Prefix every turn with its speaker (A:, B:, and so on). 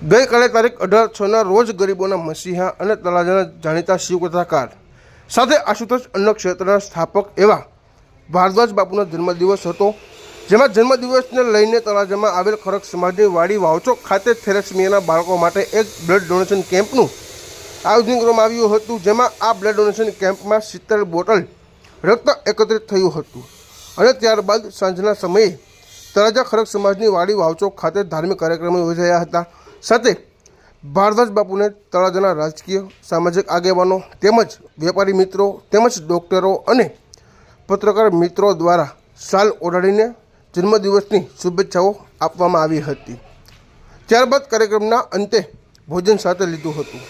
A: ગઈકાલે તારીખ અઢાર છના રોજ ગરીબોના મસીહા અને તળાજાના જાણીતા શિવકથાકાર સાથે આશુતોષ અન્ન ક્ષેત્રના સ્થાપક એવા ભારદ્વાજ બાપુનો જન્મદિવસ હતો, જેમાં જન્મદિવસને લઈને તળાજામાં આવેલ ખરક સમાજની વાડી વાવચોક ખાતે થેરેસમિયાના બાળકો માટે એક બ્લડ ડોનેશન કેમ્પનું આયોજન કરવામાં આવ્યું હતું, જેમાં આ બ્લડ ડોનેશન કેમ્પમાં સિત્તેર બોટલ રક્ત એકત્રિત થયું હતું અને ત્યારબાદ સાંજના સમયે તળાજા ખરક સમાજની વાડી વાવચોક ખાતે ધાર્મિક કાર્યક્રમો યોજાયા હતા. સાથે ભારદ્વાજ બાપુને તળાજાના રાજકીય, સામાજિક આગેવાનો તેમજ વેપારી મિત્રો તેમજ ડૉક્ટરો અને પત્રકાર મિત્રો દ્વારા શાલ ઓઢાડીને જન્મદિવસની શુભેચ્છાઓ આપવામાં આવી હતી. ત્યારબાદ કાર્યક્રમના અંતે ભોજન સાથે લીધું હતું.